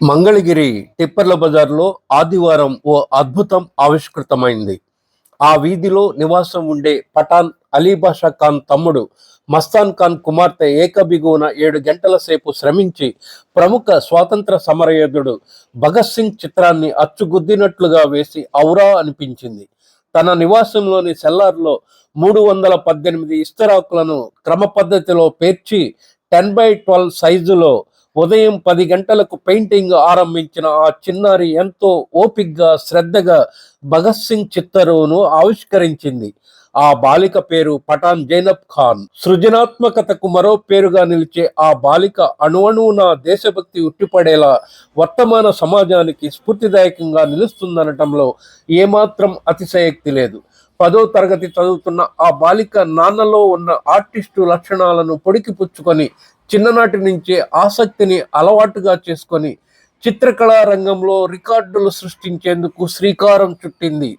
మంగళగిరి టిప్పర్ల బజార్లో ఆదివారం ఓ అద్భుతం ఆవిష్కృతమైంది. ఆ వీధిలో నివాసం ఉండే పఠాన్ అలీబాషా ఖాన్ తమ్ముడు మస్తాన్ ఖాన్ కుమార్తె ఏకబిగువన ఏడు గంటల సేపు శ్రమించి ప్రముఖ స్వాతంత్ర సమరయోధుడు భగత్ సింగ్ చిత్రాన్ని అచ్చుగుద్దినట్లుగా వేసి ఔరా అనిపించింది. తన నివాసంలోని సెల్లార్లో మూడు వందల పద్దెనిమిది ఇస్తరాకులను క్రమ పద్ధతిలో పేర్చి టెన్ బై ట్వెల్వ్ సైజులో ఉదయం పది గంటలకు పెయింటింగ్ ఆరంభించిన ఆ చిన్నారి ఎంతో ఓపిగ్గా శ్రద్ధగా భగత్ సింగ్ చిత్తరువును ఆవిష్కరించింది. ఆ బాలిక పేరు పఠాన్ జైనబ్ ఖాన్. సృజనాత్మకతకు మరో పేరుగా నిలిచే ఆ బాలిక అణువణువున దేశభక్తి ఉట్టిపడేలా వర్తమాన సమాజానికి స్ఫూర్తిదాయకంగా నిలుస్తుందనటంలో ఏమాత్రం అతిశయక్తి లేదు. పదో తరగతి చదువుతున్న ఆ బాలిక నాన్నలో ఉన్న ఆర్టిస్టు లక్షణాలను పొడికి పుచ్చుకొని చిన్ననాటి నుంచే ఆసక్తిని అలవాటుగా చేసుకొని చిత్రకళా రంగంలో రికార్డులు సృష్టించేందుకు శ్రీకారం చుట్టింది.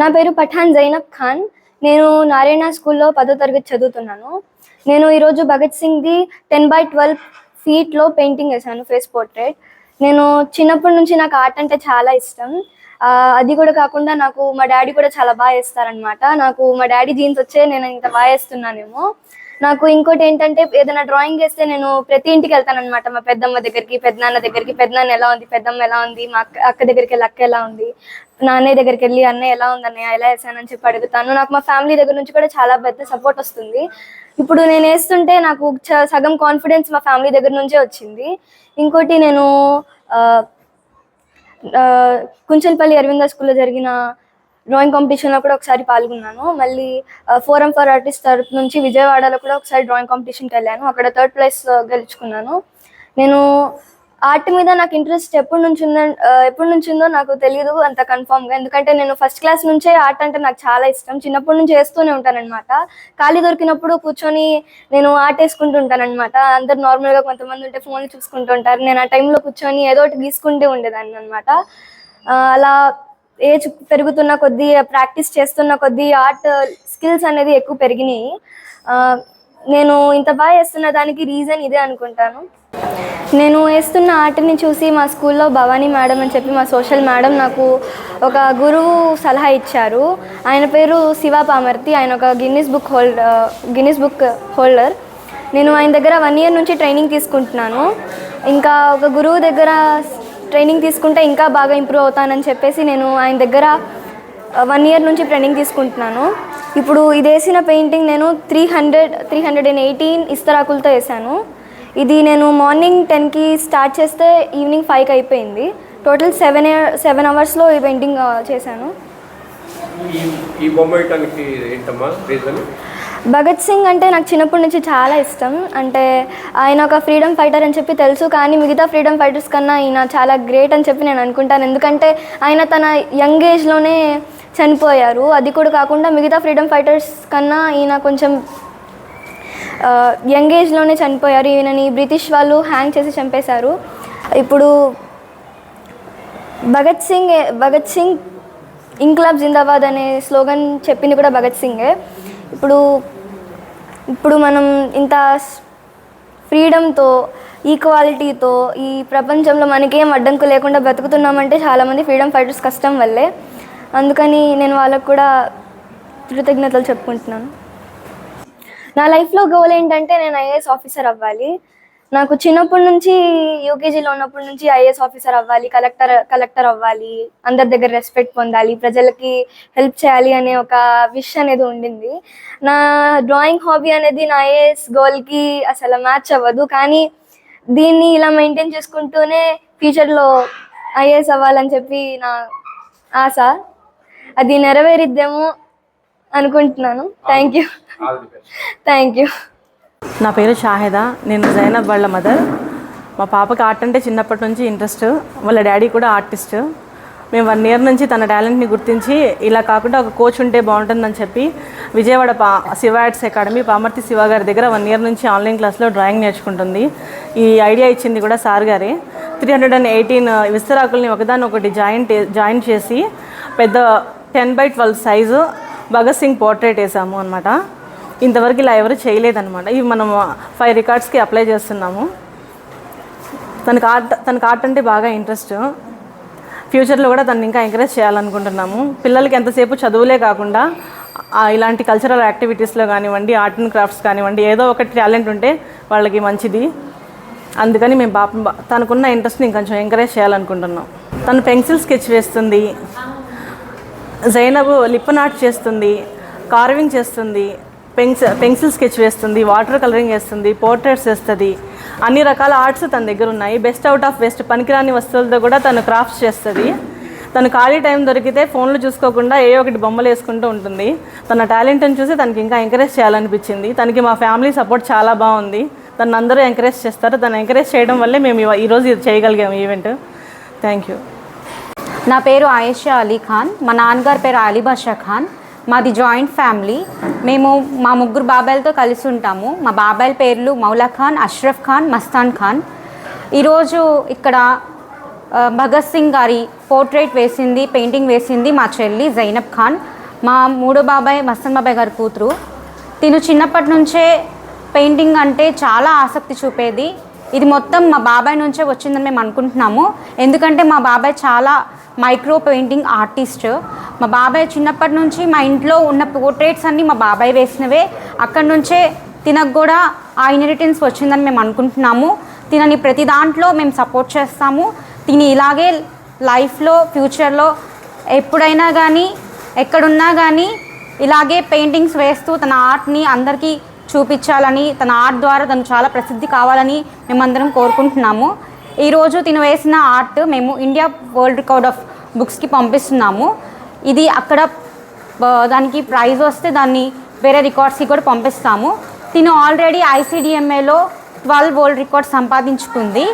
నా పేరు పఠాన్ జైనబ్ ఖాన్. నేను నారాయణ స్కూల్లో పదో తరగతి చదువుతున్నాను. నేను ఈరోజు భగత్ సింగ్ది టెన్ బై ట్వెల్వ్ ఫీట్లో పెయింటింగ్ వేశాను ఫేస్ పోర్ట్రేట్. నేను చిన్నప్పటి నుంచి నాకు ఆర్ట్ అంటే చాలా ఇష్టం. అది కూడా కాకుండా నాకు మా డాడీ కూడా చాలా బాగా వేస్తారనమాట నాకు మా డాడీ జీన్స్ వచ్చే నేను ఇంత బాగా వేస్తున్నానేమో. నాకు ఇంకోటి ఏంటంటే ఏదైనా డ్రాయింగ్ వేస్తే నేను ప్రతి ఇంటికి వెళ్తానమాట మా పెద్దమ్మ దగ్గరికి పెద్దనాన్న దగ్గరికి పెద్దనాన్న ఎలా ఉంది పెద్దమ్మ ఎలా ఉంది మా అక్క అక్క దగ్గరికి వెళ్ళి అక్క ఎలా ఉంది నాన్నయ్య దగ్గరికి వెళ్ళి అన్నయ్య ఎలా ఉంది అన్నయ్య? ఎలా వేసానని చెప్పి అడుగుతాను. నాకు మా ఫ్యామిలీ దగ్గర నుంచి కూడా చాలా పెద్ద సపోర్ట్ వస్తుంది. ఇప్పుడు నేను వేస్తుంటే నాకు చ- సగం కాన్ఫిడెన్స్ మా ఫ్యామిలీ దగ్గర నుంచే వచ్చింది. ఇంకోటి నేను ఆ, కుంచల్పల్లి అరవింద స్కూల్లో జరిగిన డ్రాయింగ్ కాంపిటీషన్లో కూడా ఒకసారి పాల్గొన్నాను. మళ్ళీ ఫోరం ఫర్ ఆర్టిస్ట్ తరపు నుంచి విజయవాడలో కూడా ఒకసారి డ్రాయింగ్ కాంపిటీషన్కి వెళ్ళాను. అక్కడ థర్డ్ ప్లేస్ గెలుచుకున్నాను. నేను ఆర్ట్ మీద నాకు ఇంట్రెస్ట్ ఎప్పటి నుంచి ఉందో ఎప్పటి నుంచి ఉందో నాకు తెలియదు అంత కన్ఫామ్గా ఎందుకంటే నేను ఫస్ట్ క్లాస్ నుంచే ఆర్ట్ అంటే నాకు చాలా ఇష్టం. చిన్నప్పటి నుంచి వేస్తూనే ఉంటానన్నమాట. ఖాళీ దొరికినప్పుడు కూర్చొని నేను ఆర్ట్ వేసుకుంటూ ఉంటానన్నమాట. అందరు నార్మల్గా కొంతమంది ఉంటే ఫోన్లు చూసుకుంటూ ఉంటారు. నేను ఆ టైంలో కూర్చొని ఏదో ఒకటి గీసుకుంటూ ఉండేదాన్ని అనమాట అలా ఏజ్ పెరుగుతున్న కొద్దీ ప్రాక్టీస్ చేస్తున్న కొద్దీ ఆర్ట్ స్కిల్స్ అనేది ఎక్కువ పెరిగినాయి. నేను ఇంత బాగా వేస్తున్న దానికి రీజన్ ఇదే అనుకుంటాను. నేను వేస్తున్న ఆటని చూసి మా స్కూల్లో భవానీ మేడం అని చెప్పి మా సోషల్ మేడం నాకు ఒక గురువు సలహా ఇచ్చారు. ఆయన పేరు శివ పామర్తి ఆయన ఒక Guinness book holder Guinness book holder నేను ఆయన దగ్గర వన్ ఇయర్ నుంచి ట్రైనింగ్ తీసుకుంటున్నాను. ఇంకా ఒక గురువు దగ్గర ట్రైనింగ్ తీసుకుంటే ఇంకా బాగా ఇంప్రూవ్ అవుతానని చెప్పేసి నేను ఆయన దగ్గర వన్ ఇయర్ నుంచి ట్రైనింగ్ తీసుకుంటున్నాను. ఇప్పుడు ఇది వేసిన పెయింటింగ్ నేను three hundred three hundred and eighteen ఇస్తరాకులతో వేసాను. ఇది నేను మార్నింగ్ టెన్కి స్టార్ట్ చేస్తే ఈవినింగ్ ఫైవ్కి అయిపోయింది. టోటల్ సెవెన్ సెవెన్ అవర్స్లో ఈ పెయింటింగ్ చేశాను. ఈ ఏంటమ్మా రీజన్? భగత్ సింగ్ అంటే నాకు చిన్నప్పటి నుంచి చాలా ఇష్టం. అంటే ఆయన ఒక ఫ్రీడమ్ ఫైటర్ అని చెప్పి తెలుసు కానీ మిగతా ఫ్రీడమ్ ఫైటర్స్ కన్నా ఈయన చాలా గ్రేట్ అని చెప్పి నేను అనుకుంటాను. ఎందుకంటే ఆయన తన యంగ్ ఏజ్లోనే చనిపోయారు. అది కూడా కాకుండా మిగతా ఫ్రీడమ్ ఫైటర్స్ కన్నా ఈయన కొంచెం యంగ్ ఏజ్లోనే చనిపోయారు. ఈయనని బ్రిటిష్ వాళ్ళు హ్యాంగ్ చేసి చంపేశారు. ఇప్పుడు భగత్ సింగ్ భగత్ సింగ్ ఇంక్లాబ్ జిందాబాద్ అనే స్లోగన్ చెప్పింది కూడా భగత్ సింగే. ఇప్పుడు ఇప్పుడు మనం ఇంత ఫ్రీడమ్తో ఈక్వాలిటీతో ఈ ప్రపంచంలో మనకేం అడ్డంకు లేకుండా బ్రతుకుతున్నామంటే చాలామంది ఫ్రీడమ్ ఫైటర్స్ కష్టం వల్లే. అందుకని నేను వాళ్ళకు కూడా కృతజ్ఞతలు చెప్పుకుంటున్నాను. నా లైఫ్లో గోల్ ఏంటంటే నేను ఐఏఎస్ ఆఫీసర్ అవ్వాలి. నాకు చిన్నప్పటి నుంచి యూకేజీలో ఉన్నప్పటి నుంచి ఐఏఎస్ ఆఫీసర్ అవ్వాలి కలెక్టర్ కలెక్టర్ అవ్వాలి అందరి దగ్గర రెస్పెక్ట్ పొందాలి ప్రజలకి హెల్ప్ చేయాలి అనే ఒక విష్ అనేది ఉండింది. నా డ్రాయింగ్ హాబీ అనేది నా ఐఏఎస్ గోల్కి అసలు మ్యాచ్ అవ్వదు. కానీ దీన్ని ఇలా మెయింటైన్ చేసుకుంటూనే ఫ్యూచర్లో ఐఏఎస్ అవ్వాలని చెప్పి నా ఆశ. అది నెరవేరిద్దేమో అనుకుంటున్నాను. థ్యాంక్ యూ థ్యాంక్ యూ నా పేరు షాహిదా. నేను జైనబ్ వాళ్ళ మదర్. మా పాపకి ఆర్ట్ అంటే చిన్నప్పటి నుంచి ఇంట్రెస్ట్ వాళ్ళ డాడీ కూడా ఆర్టిస్ట్ మేము వన్ ఇయర్ నుంచి తన టాలెంట్ని గుర్తించి ఇలా కాకుండా ఒక కోచ్ ఉంటే బాగుంటుందని చెప్పి విజయవాడ పా శివ ఆర్ట్స్ అకాడమీ పామర్తి శివ గారి దగ్గర వన్ ఇయర్ నుంచి ఆన్లైన్ క్లాస్లో డ్రాయింగ్ నేర్చుకుంటుంది. ఈ ఐడియా ఇచ్చింది కూడా సార్ గారే. త్రీ హండ్రెడ్ అండ్ ఎయిటీన్ విస్తరాకుల్ని ఒకదాని ఒకటి జాయింట్ జాయిన్ చేసి పెద్ద ten by twelve size Bhagat Singh portrait వేసాము అనమాట ఇంతవరకు ఇలా ఎవరు చేయలేదన్నమాట. ఇవి మనం ఫైవ్ రికార్డ్స్కి అప్లై చేస్తున్నాము. తనకు ఆర్ట్ తనకు ఆర్ట్ అంటే బాగా ఇంట్రెస్ట్. ఫ్యూచర్లో కూడా తను ఇంకా ఎంకరేజ్ చేయాలనుకుంటున్నాము. పిల్లలకి ఎంతసేపు చదువులే కాకుండా ఇలాంటి కల్చరల్ యాక్టివిటీస్లో కానివ్వండి ఆర్ట్ అండ్ క్రాఫ్ట్స్ కానివ్వండి ఏదో ఒకటి టాలెంట్ ఉంటే వాళ్ళకి మంచిది. అందుకని మేము బాప తనకున్న ఇంట్రెస్ట్ని ఇంకొంచెం ఎంకరేజ్ చేయాలనుకుంటున్నాం. తను పెన్సిల్ స్కెచ్ వేస్తుంది. జైనబ్ లిప్పన్ ఆర్ట్ చేస్తుంది కార్వింగ్ చేస్తుంది పెన్స్ పెన్సిల్ స్కెచ్ వేస్తుంది వాటర్ కలరింగ్ వేస్తుంది పోర్ట్రేట్స్ వేస్తుంది. అన్ని రకాల ఆర్ట్స్ తన దగ్గర ఉన్నాయి. బెస్ట్ అవుట్ ఆఫ్ బెస్ట్ పనికిరాని వస్తువులతో కూడా తను క్రాఫ్ట్స్ చేస్తుంది. తను ఖాళీ టైం దొరికితే ఫోన్లు చూసుకోకుండా ఏ ఒకటి బొమ్మలు వేసుకుంటూ ఉంటుంది. తన టాలెంట్ని చూసి తనకి ఇంకా ఎంకరేజ్ చేయాలనిపించింది. తనకి మా ఫ్యామిలీ సపోర్ట్ చాలా బాగుంది. తను అందరూ ఎంకరేజ్ చేస్తారు. తను ఎంకరేజ్ చేయడం వల్లే మేము ఈరోజు ఇది చేయగలిగాము ఈవెంట్ థ్యాంక్ యూ నా పేరు ఆయేషా అలీ ఖాన్. మా నాన్నగారి పేరు అలీ బాషా ఖాన్. మాది జాయింట్ ఫ్యామిలీ. మేము మా ముగ్గురు బాబాయిలతో కలిసి ఉంటాము. మా బాబాయిల పేర్లు మౌలా ఖాన్ అష్రఫ్ ఖాన్ మస్తాన్ ఖాన్. ఈరోజు ఇక్కడ భగత్ సింగ్ గారి పోర్ట్రేట్ వేసింది పెయింటింగ్ వేసింది మా చెల్లి జైనబ్ ఖాన్. మా మూడో బాబాయ్ మస్తాన్ బాబాయ్ గారి కూతురు. తిను చిన్నప్పటి నుంచే పెయింటింగ్ అంటే చాలా ఆసక్తి చూపేది. ఇది మొత్తం మా బాబాయ్ నుంచే వచ్చిందని మేము అనుకుంటున్నాము. ఎందుకంటే మా బాబాయ్ చాలా మైక్రో పెయింటింగ్ ఆర్టిస్ట్. మా బాబాయ్ చిన్నప్పటి నుంచి మా ఇంట్లో ఉన్న పోర్ట్రేట్స్ అన్నీ మా బాబాయ్ వేసినవే. అక్కడి నుంచే తినకు కూడా ఆ ఇన్హెరిటెన్స్ వచ్చిందని మేము అనుకుంటున్నాము. తినని ప్రతి దాంట్లో మేము సపోర్ట్ చేస్తాము. తిని ఇలాగే లైఫ్లో ఫ్యూచర్లో ఎప్పుడైనా కానీ ఎక్కడున్నా కానీ ఇలాగే పెయింటింగ్స్ వేస్తూ తన ఆర్ట్ని అందరికీ చూపించాలని తన ఆర్ట్ ద్వారా తను చాలా ప్రసిద్ధి కావాలని మేమందరం కోరుకుంటున్నాము. ఈరోజు తిను వేసిన ఆర్ట్ మేము ఇండియా వరల్డ్ రికార్డ్ ఆఫ్ బుక్స్కి పంపిస్తున్నాము. ఇది అక్కడ దానికి ప్రైజ్ వస్తే దాన్ని వేరే రికార్డ్స్కి కూడా పంపిస్తాము. తిను ఆల్రెడీ ఐసీడిఎంఏలో ట్వెల్వ్ వరల్డ్ రికార్డ్ సంపాదించుకుంది.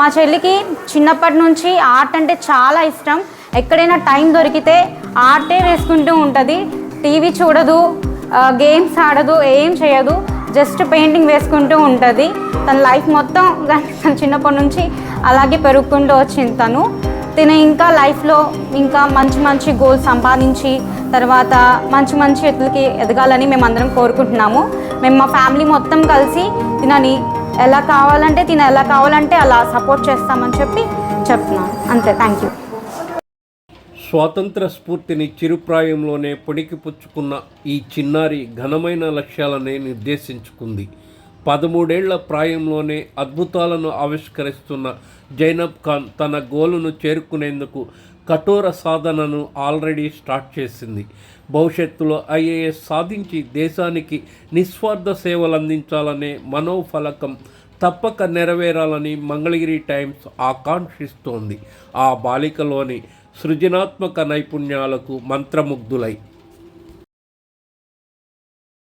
మా చెల్లికి చిన్నప్పటి నుంచి ఆర్ట్ అంటే చాలా ఇష్టం. ఎక్కడైనా టైం దొరికితే ఆర్టే వేసుకుంటూ ఉంటుంది. టీవీ చూడదు గేమ్స్ ఆడదు ఏం చేయదు. జస్ట్ పెయింటింగ్ వేసుకుంటూ ఉంటుంది. తన లైఫ్ మొత్తం తన చిన్నప్పటి నుంచి అలాగే పెరుగుకుంటూ వచ్చింది తను. తిన ఇంకా లైఫ్లో ఇంకా మంచి మంచి గోల్స్ సంపాదించి తర్వాత మంచి మంచి ఎత్తులకి ఎదగాలని మేము అందరం కోరుకుంటున్నాము. మేము మా ఫ్యామిలీ మొత్తం కలిసి తినని ఎలా కావాలంటే తిన ఎలా కావాలంటే అలా సపోర్ట్ చేస్తామని చెప్పి చెప్తున్నాను. అంతే థ్యాంక్ యూ స్వాతంత్ర స్ఫూర్తిని చిరుప్రాయంలోనే పుణికిపుచ్చుకున్న ఈ చిన్నారి ఘనమైన లక్ష్యాలనే నిర్దేశించుకుంది. పదమూడేళ్ళ ప్రాయంలోనే అద్భుతాలను ఆవిష్కరిస్తున్న జైనబ్ ఖాన్ తన గోలును చేరుకునేందుకు కఠోర సాధనను ఆల్రెడీ స్టార్ట్ చేసింది. భవిష్యత్తులో ఐఏఎస్ సాధించి దేశానికి నిస్వార్థ సేవలు అందించాలనే మనోఫలకం తప్పక నెరవేరాలని మంగళగిరి టైమ్స్ ఆకాంక్షిస్తోంది. ఆ బాలికలోని సృజనాత్మక నైపుణ్యాలకు మంత్రముగ్ధులై.